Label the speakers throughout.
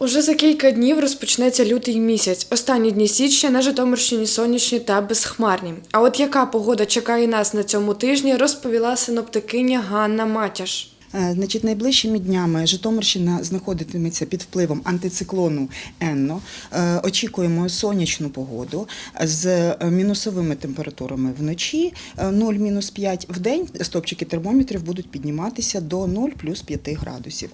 Speaker 1: Уже за кілька днів розпочнеться лютий місяць. Останні дні січня на Житомирщині сонячні та безхмарні. А от яка погода чекає нас на цьому тижні, розповіла синоптикиня Ганна Матяш.
Speaker 2: Е, Значить, найближчими днями Житомирщина знаходитиметься під впливом антициклону Енно. Е, Очікуємо сонячну погоду з е, мінусовими температурами вночі е, 0-5. В день стопчики термометрів будуть підніматися до 0 плюс 5 градусів.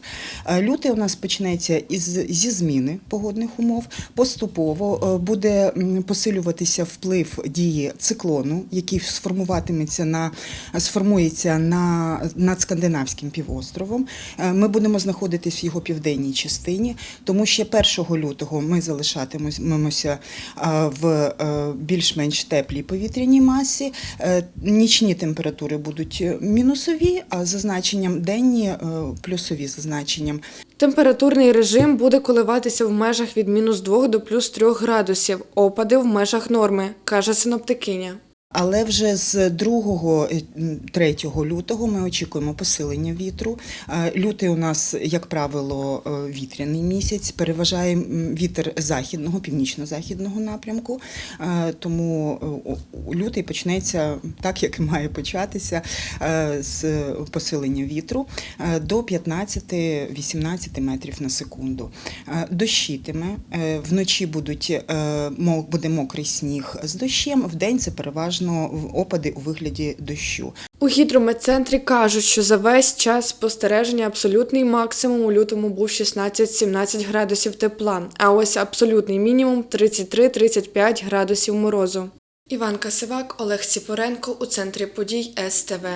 Speaker 2: Лютий у нас почнеться із, зі зміни погодних умов. Поступово буде посилюватися вплив дії циклону, який сформуватиметься на сформується на над скандинавським півостровом. Е, Ми будемо знаходитись в його південній частині, тому ще 1 лютого ми залишатимемося е, в е, більш-менш теплій повітряній масі. Нічні температури будуть мінусові, а за значенням денні плюсові за значенням.
Speaker 1: Температурний режим буде коливатися в межах від мінус 2 до плюс 3 градусів. Опади в межах норми, каже синоптикиня.
Speaker 2: Але вже з 2-3 лютого ми очікуємо посилення вітру. Е, Лютий у нас, як правило, е, вітряний місяць, переважає вітер західного, північно-західного напрямку. Е, Тому е, лютий почнеться так, як і має початися, е, з посилення вітру е, до 15-18 метрів на секунду. Е, Дощитиме, Е, вночі будуть, е, буде мокрий сніг з дощем, вдень це переважно в- опади у вигляді дощу.
Speaker 1: У гідрометцентрі кажуть, що за весь час спостереження абсолютний максимум у лютому був 16-17 градусів тепла, а ось абсолютний мінімум 33-35 градусів морозу. Іван Касивак, Олег Сіпоренко у центрі подій СТВ.